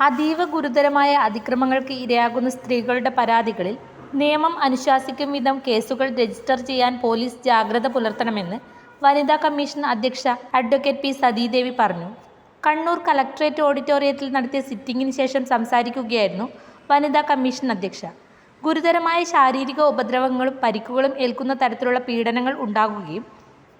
അതീവ ഗുരുതരമായ അതിക്രമങ്ങൾക്ക് ഇരയാകുന്ന സ്ത്രീകളുടെ പരാതികളിൽ നിയമം അനുശാസിക്കും വിധം കേസുകൾ രജിസ്റ്റർ ചെയ്യാൻ പോലീസ് ജാഗ്രത പുലർത്തണമെന്ന് വനിതാ കമ്മീഷൻ അധ്യക്ഷ അഡ്വക്കേറ്റ് പി സതീദേവി പറഞ്ഞു. കണ്ണൂർ കലക്ട്രേറ്റ് ഓഡിറ്റോറിയത്തിൽ നടത്തിയ സിറ്റിംഗിന് ശേഷം സംസാരിക്കുകയായിരുന്നു വനിതാ കമ്മീഷൻ അധ്യക്ഷ. ഗുരുതരമായ ശാരീരിക ഉപദ്രവങ്ങളും പരിക്കുകളും ഏൽക്കുന്ന തരത്തിലുള്ള പീഡനങ്ങൾ ഉണ്ടാകുകയും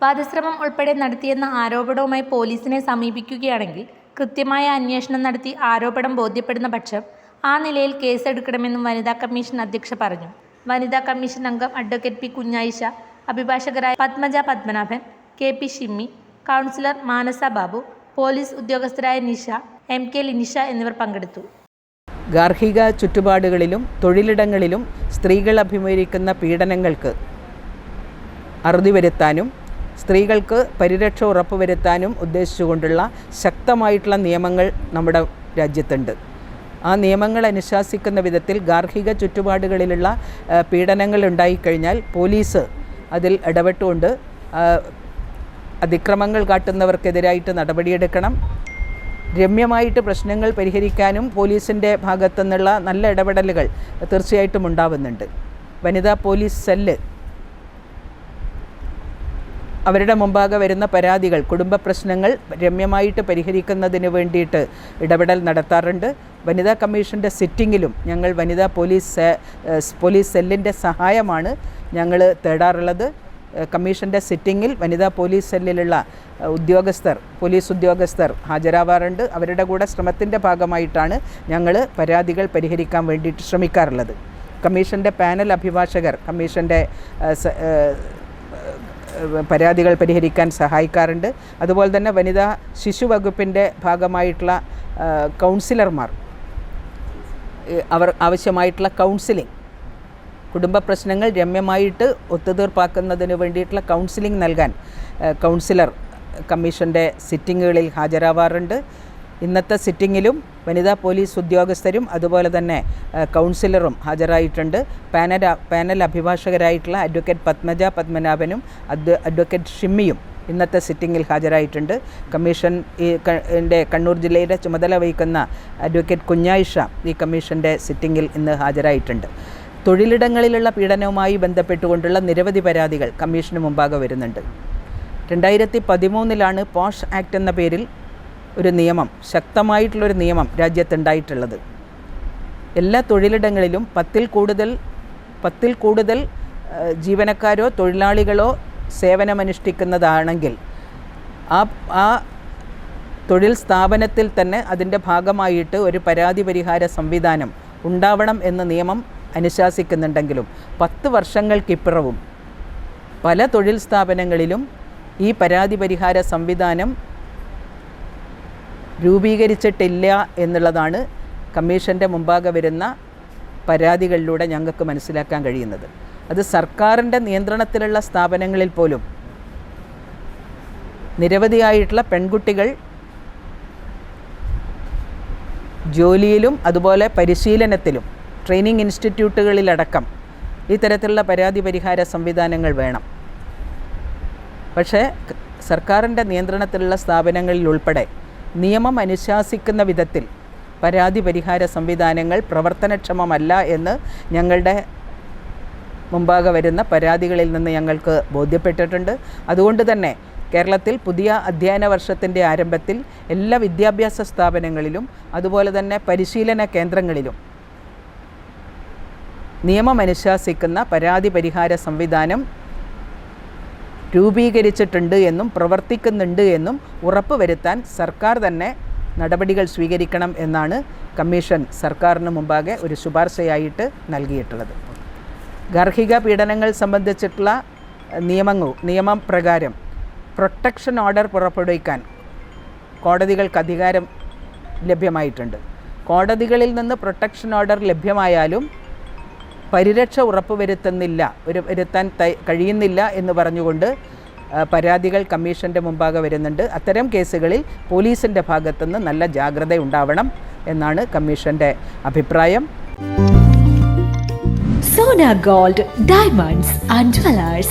വധശ്രമം ഉൾപ്പെടെ നടത്തിയെന്ന ആരോപണവുമായി പോലീസിനെ സമീപിക്കുകയാണെങ്കിൽ കൃത്യമായ അന്വേഷണം നടത്തി ആരോപണം ബോധ്യപ്പെടുന്ന പക്ഷം ആ നിലയിൽ കേസെടുക്കണമെന്നും വനിതാ കമ്മീഷൻ അധ്യക്ഷ പറഞ്ഞു. വനിതാ കമ്മീഷൻ അംഗം advocate P Kunjayisha അഭിഭാഷകരായ Padmaja Padmanabhan K P Shimmi counsellor Manasa Babu police ഉദ്യോഗസ്ഥരായ Nisha M K Linisha എന്നിവർ പങ്കെടുത്തു. ഗാർഹിക ചുറ്റുപാടുകളിലും തൊഴിലിടങ്ങളിലും സ്ത്രീകൾ അഭിമുഖീകരിക്കുന്ന പീഡനങ്ങൾക്ക് അറുതി വരുത്താനും സ്ത്രീകൾക്ക് പരിരക്ഷ ഉറപ്പുവരുത്താനും ഉദ്ദേശിച്ചുകൊണ്ടുള്ള ശക്തമായിട്ടുള്ള നിയമങ്ങൾ നമ്മുടെ രാജ്യത്തുണ്ട്. ആ നിയമങ്ങൾ അനുശാസിക്കുന്ന വിധത്തിൽ ഗാർഹിക ചുറ്റുപാടുകളിലുള്ള പീഡനങ്ങൾ ഉണ്ടായിക്കഴിഞ്ഞാൽ പോലീസ് അതിൽ ഇടപെട്ടുകൊണ്ട് അതിക്രമങ്ങൾ കാട്ടുന്നവർക്കെതിരായിട്ട് നടപടിയെടുക്കണം. രമ്യമായിട്ട് പ്രശ്നങ്ങൾ പരിഹരിക്കാനും പോലീസിന്റെ ഭാഗത്തു നിന്നുള്ള നല്ല ഇടപെടലുകൾ തീർച്ചയായിട്ടും ഉണ്ടാവുന്നുണ്ട്. വനിതാ പോലീസ് സെല്ല് അവരുടെ മുമ്പാകെ വരുന്ന പരാതികൾ കുടുംബ പ്രശ്നങ്ങൾ രമ്യമായിട്ട് പരിഹരിക്കുന്നതിന് വേണ്ടിയിട്ട് ഇടപെടൽ നടത്താറുണ്ട്. വനിതാ കമ്മീഷന്റെ സിറ്റിങ്ങിലും ഞങ്ങൾ വനിതാ പോലീസ് പോലീസ് സെല്ലിന്റെ സഹായമാണ് ഞങ്ങൾ തേടാറുള്ളത്. കമ്മീഷന്റെ സിറ്റിങ്ങിൽ വനിതാ പോലീസ് സെല്ലിലുള്ള ഉദ്യോഗസ്ഥർ പോലീസ് ഉദ്യോഗസ്ഥർ ഹാജരാവാറുണ്ട്. അവരുടെ കൂടെ ശ്രമത്തിന്റെ ഭാഗമായിട്ടാണ് ഞങ്ങൾ പരാതികൾ പരിഹരിക്കാൻ വേണ്ടിയിട്ട് ശ്രമിക്കാറുള്ളത്. കമ്മീഷന്റെ പാനൽ അഭിഭാഷകർ കമ്മീഷന്റെ പരാതികൾ പരിഹരിക്കാൻ സഹായിക്കാറുണ്ട്. അതുപോലെ തന്നെ വനിതാ ശിശു വകുപ്പിന്റെ ഭാഗമായിട്ടുള്ള കൗൺസിലർമാർ അവർ ആവശ്യമായിട്ടുള്ള കൗൺസിലിംഗ് കുടുംബ പ്രശ്നങ്ങൾ രമ്യമായിട്ട് ഒത്തുതീർപ്പാക്കുന്നതിന് വേണ്ടിയിട്ടുള്ള കൗൺസിലിംഗ് നൽകാൻ കൗൺസിലർ കമ്മീഷന്റെ സിറ്റിങ്ങുകളിൽ ഹാജരാവാറുണ്ട്. ഇന്നത്തെ സിറ്റിങ്ങിലും വനിതാ പോലീസ് ഉദ്യോഗസ്ഥരും അതുപോലെ തന്നെ കൗൺസിലറും ഹാജരായിട്ടുണ്ട്. പാനൽ പാനൽ അഭിഭാഷകരായിട്ടുള്ള അഡ്വക്കേറ്റ് പത്മജ പത്മനാഭനും അഡ്വ അഡ്വക്കേറ്റ് ഷിമ്മിയും ഇന്നത്തെ സിറ്റിങ്ങിൽ ഹാജരായിട്ടുണ്ട്. കമ്മീഷൻ ഈ കണ്ണൂർ ജില്ലയുടെ ചുമതല വഹിക്കുന്ന അഡ്വക്കേറ്റ് കുഞ്ഞായിഷ ഈ കമ്മീഷന്റെ സിറ്റിങ്ങിൽ ഇന്ന് ഹാജരായിട്ടുണ്ട്. തൊഴിലിടങ്ങളിലുള്ള പീഡനവുമായി ബന്ധപ്പെട്ടുകൊണ്ടുള്ള നിരവധി പരാതികൾ കമ്മീഷന് മുമ്പാകെ വരുന്നുണ്ട്. രണ്ടായിരത്തി പതിമൂന്നിലാണ് പോഷ് ആക്ട് എന്ന പേരിൽ ഒരു നിയമം ശക്തമായിട്ടുള്ളൊരു നിയമം രാജ്യത്തുണ്ടായിട്ടുള്ളത്. എല്ലാ തൊഴിലിടങ്ങളിലും പത്തിൽ കൂടുതൽ പത്തിൽ കൂടുതൽ ജീവനക്കാരോ തൊഴിലാളികളോ സേവനമനുഷ്ഠിക്കുന്നതാണെങ്കിൽ ആ ആ തൊഴിൽ സ്ഥാപനത്തിൽ തന്നെ അതിന്റെ ഭാഗമായിട്ട് ഒരു പരാതി പരിഹാര സംവിധാനം ഉണ്ടാവണം എന്ന നിയമം അനുശാസിക്കുന്നുണ്ടെങ്കിലും പത്ത് വർഷങ്ങൾക്കിപ്പുറവും പല തൊഴിൽ സ്ഥാപനങ്ങളിലും ഈ പരാതി പരിഹാര സംവിധാനം രൂപീകരിച്ചിട്ടില്ല എന്നുള്ളതാണ് കമ്മീഷന്റെ മുമ്പാകെ വരുന്ന പരാതികളിലൂടെ ഞങ്ങൾക്ക് മനസ്സിലാക്കാൻ കഴിയുന്നത്. അത് സർക്കാരിന്റെ നിയന്ത്രണത്തിലുള്ള സ്ഥാപനങ്ങളിൽ പോലും നിരവധിയായിട്ടുള്ള പെൺകുട്ടികൾ ജോലിയിലും അതുപോലെ പരിശീലനത്തിലും ട്രെയിനിങ് ഇൻസ്റ്റിറ്റ്യൂട്ടുകളിലടക്കം ഇത്തരത്തിലുള്ള തരത്തിലുള്ള പരാതി പരിഹാര സംവിധാനങ്ങൾ വേണം. പക്ഷേ സർക്കാരിന്റെ നിയന്ത്രണത്തിലുള്ള സ്ഥാപനങ്ങളിൽ ഉൾപ്പെടെ നിയമം അനുശാസിക്കുന്ന വിധത്തിൽ പരാതി പരിഹാര സംവിധാനങ്ങൾ പ്രവർത്തനക്ഷമമല്ല എന്ന് ഞങ്ങളുടെ മുമ്പാകെ വരുന്ന പരാതികളിൽ നിന്ന് ഞങ്ങൾക്ക് ബോധ്യപ്പെട്ടിട്ടുണ്ട്. അതുകൊണ്ട് തന്നെ കേരളത്തിൽ പുതിയ അധ്യയന വർഷത്തിന്റെ ആരംഭത്തിൽ എല്ലാ വിദ്യാഭ്യാസ സ്ഥാപനങ്ങളിലും അതുപോലെ തന്നെ പരിശീലന കേന്ദ്രങ്ങളിലും നിയമമനുശാസിക്കുന്ന പരാതി പരിഹാര സംവിധാനം രൂപീകരിച്ചിട്ടുണ്ട് എന്നും പ്രവർത്തിക്കുന്നുണ്ട് എന്നും ഉറപ്പുവരുത്താൻ സർക്കാർ തന്നെ നടപടികൾ സ്വീകരിക്കണം എന്നാണ് കമ്മീഷൻ സർക്കാരിന് മുമ്പാകെ ഒരു ശുപാർശയായിട്ട് നൽകിയിട്ടുള്ളത്. ഗാർഹിക പീഡനങ്ങൾ സംബന്ധിച്ചിട്ടുള്ള നിയമങ്ങൾ നിയമപ്രകാരം പ്രൊട്ടക്ഷൻ ഓർഡർ പുറപ്പെടുവിക്കാൻ കോടതികൾക്ക് അധികാരം ലഭ്യമായിട്ടുണ്ട്. കോടതികളിൽ നിന്ന് പ്രൊട്ടക്ഷൻ ഓർഡർ ലഭ്യമായാലും പരിരക്ഷ ഉറപ്പുവരുത്തുന്നില്ല ഒരു വരുത്താൻ കഴിയുന്നില്ല എന്ന് പറഞ്ഞുകൊണ്ട് പരാതികൾ കമ്മീഷന്റെ മുമ്പാകെ വരുന്നുണ്ട് അത്തരം കേസുകളിൽ പോലീസിന്റെ ഭാഗത്തുനിന്ന് നല്ല ജാഗ്രത ഉണ്ടാവണം എന്നാണ് കമ്മീഷന്റെ അഭിപ്രായം Sona gold diamonds and Jewelers.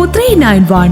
three nine one